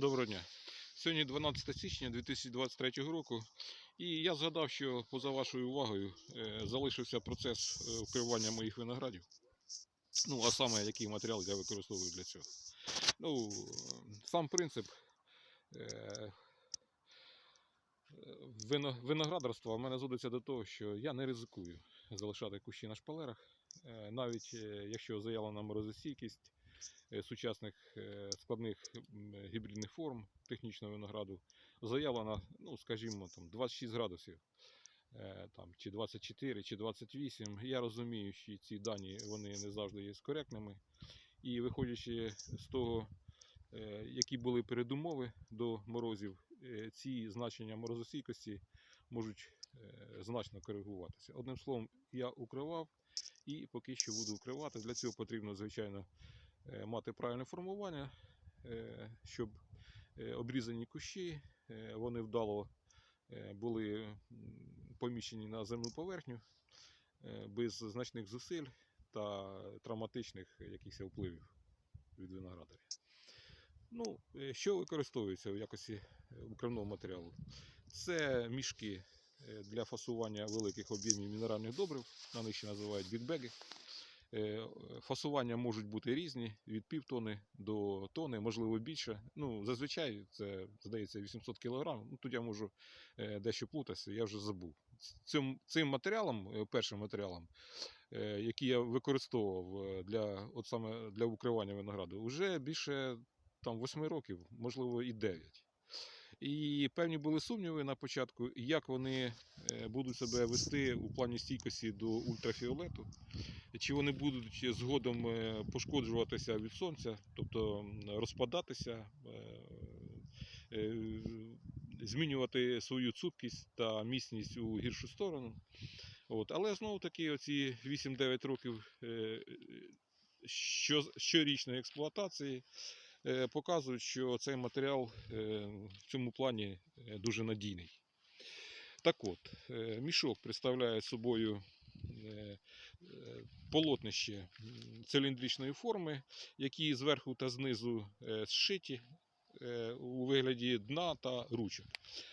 Доброго дня. Сьогодні 12 січня 2023 року, і я згадав, що поза вашою увагою е, залишився процес е, вкривання моїх виноградів. Ну, а саме, який матеріал я використовую для цього. Ну, сам принцип е, вино- виноградарства в мене зводиться до того, що я не ризикую залишати кущі на шпалерах, навіть якщо заявлена морозостійкість сучасних е, складних гібридних форм технічного винограду заявлена, ну, скажімо, там 26 градусів, е, там, чи 24, чи 28. Я розумію, що ці дані вони не завжди є коректними. І виходячи з того, е, які були передумови до морозів, е, ці значення морозостійкості можуть е, значно коригуватися. Одним словом, я укривав і поки що буду укривати. Для цього потрібно, звичайно, е, мати правильне формування, е, щоб е, обрізані кущі е, вони вдало е, були поміщені на земну поверхню е, без значних зусиль та травматичних якихось впливів від виноградаря. Ну, е, що використовується в якості е, укривного матеріалу? Це мішки е, для фасування великих об'ємів мінеральних добрив, на них ще називають бікбеги. Е, Фасування можуть бути різні від півтони до тони, можливо більше. Ну, зазвичай це здається 800 кг. Ну, тут я можу е, дещо плутатися, я вже забув. Цим, цим матеріалом, е, першим матеріалом, який я використовував для, от саме для укривання винограду, вже більше там, 8 років, можливо, і 9. І певні були сумніви на початку, як вони е, будуть себе вести у плані стійкості до ультрафіолету, чи вони будуть згодом е, пошкоджуватися від сонця, тобто розпадатися, е, змінювати свою цупкість та міцність у гіршу сторону. От. Але знову таки, оці 8-9 років що, щорічної експлуатації показують, що цей матеріал е, в цьому плані е, дуже надійний. Так от, е, мішок представляє собою е, е, полотнище циліндричної форми, які зверху та знизу е, зшиті е, у вигляді дна та ручок.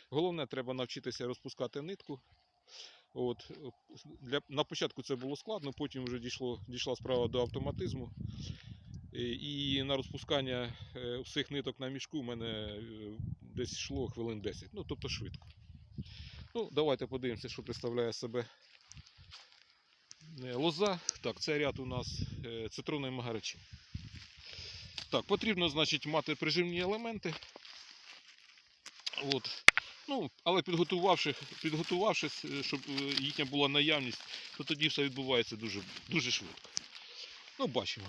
Головне, треба навчитися розпускати нитку. От, е, для, на початку це було складно, потім вже дійшло, дійшла справа до автоматизму. Е, І на розпускання е, всіх ниток на мішку в мене е, десь йшло хвилин 10, ну тобто швидко. Ну, давайте подивимося, що представляє себе е, лоза. Так, це ряд у нас е, цитронної магаричі. Так, потрібно, значить, мати прижимні елементи. От. Ну, але підготувавши, підготувавшись, е, щоб е, їхня була наявність, то тоді все відбувається дуже, дуже швидко. Ну, бачимо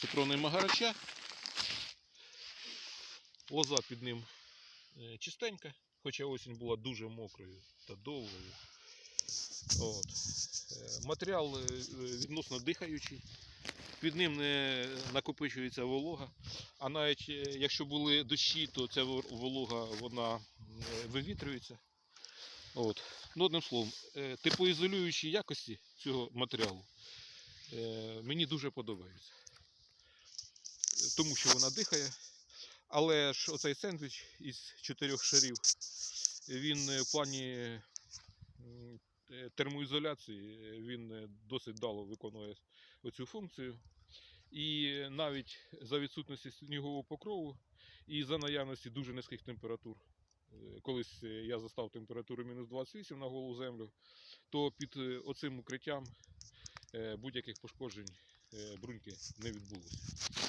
Цитронний магарача. Лоза під ним е, чистенька, хоча осінь була дуже мокрою та довгою. От. Е, Матеріал е, відносно дихаючий, під ним не накопичується волога. А навіть якщо були дощі, то ця волога вона вивітрюється. От. Ну, одним словом, теплоізолюючі якості цього матеріалу мені дуже подобаються. Тому що вона дихає. Але ж оцей сендвіч із чотирьох шарів, він е, в плані е, термоізоляції е, він досить дало виконує оцю функцію. І навіть за відсутності снігового покрову і за наявності дуже низьких температур. Колись я застав температуру мінус 28 на голу землю, то під оцим укриттям будь-яких пошкоджень бруньки не відбулося.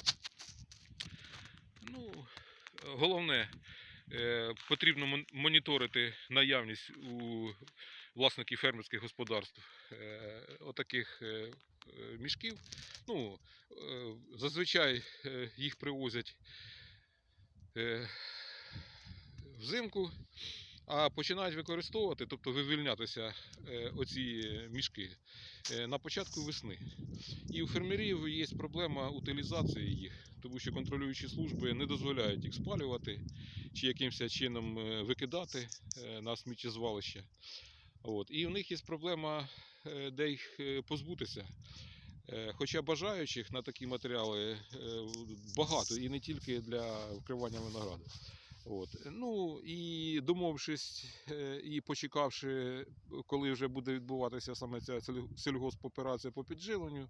Ну, головне, е, потрібно моніторити наявність у власників фермерських господарств е, отаких е, мішків. Ну, зазвичай їх привозять взимку, а починають використовувати, тобто вивільнятися е, оці мішки е, на початку весни. І у фермерів є проблема утилізації їх, тому що контролюючі служби не дозволяють їх спалювати чи якимось чином е, викидати на сміттєзвалище. От. І в них є проблема, де їх позбутися. Хоча бажаючих на такі матеріали багато, і не тільки для вкривання винограду. От. Ну і домовившись е, і почекавши, коли вже буде відбуватися саме ця сільгоспоперація по підживленню,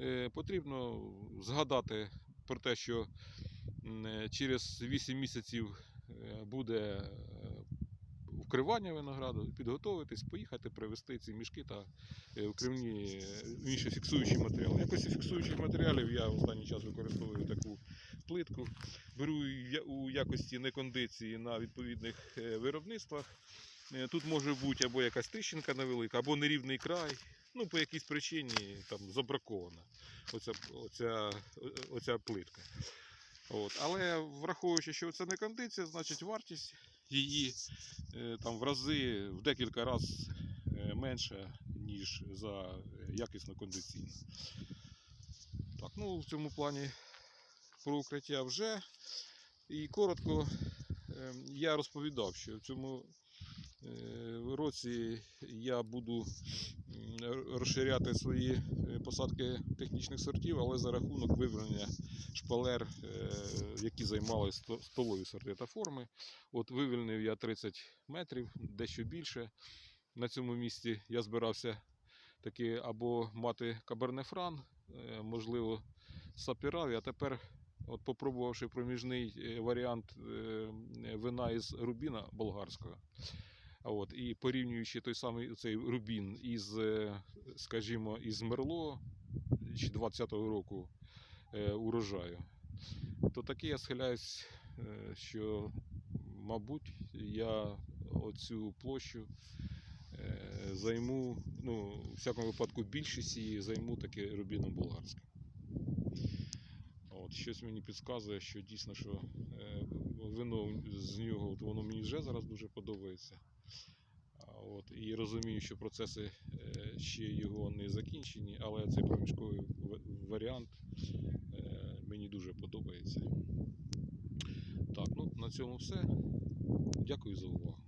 е, потрібно згадати про те, що е, через 8 місяців е, буде е, вкривання винограду, підготовитись, поїхати, привезти ці мішки та е, вкривні е, інші фіксуючі матеріали. Якості фіксуючих матеріалів я в останній час використовую таку плитку. Беру у якості некондиції на відповідних е, виробництвах. Е, Тут може бути або якась тріщинка невелика, або нерівний край. Ну, по якійсь причині там забракована оця, оця, оця плитка. От. Але враховуючи, що це не кондиція, значить вартість її е, там в рази в декілька разів менша, ніж за якісно кондиційну. Так, ну в цьому плані про укриття вже. І коротко е, я розповідав, що в цьому е, році я буду розширяти свої е, посадки технічних сортів, але за рахунок виведення шпалер, е, які займали столові сорти та форми. От вивільнив я 30 метрів, дещо більше. На цьому місці я збирався таки або мати кабернефран, можливо, сапіраві, а тепер, от попробувавши проміжний е, варіант е, вина із рубіна болгарського. От, і порівнюючи той самий цей рубін із, е, скажімо, із Мерло ще 20-го року е, урожаю, то таки я схиляюсь, е, що, мабуть, я оцю площу е, займу, ну, в всякому випадку, більшість її займу таки рубіном болгарським. От, щось мені підказує, що дійсно, що е, вино з нього от воно мені вже зараз дуже подобається. От, і розумію, що процеси е, ще його не закінчені, але цей проміжковий варіант е, мені дуже подобається. Так, ну на цьому все. Дякую за увагу.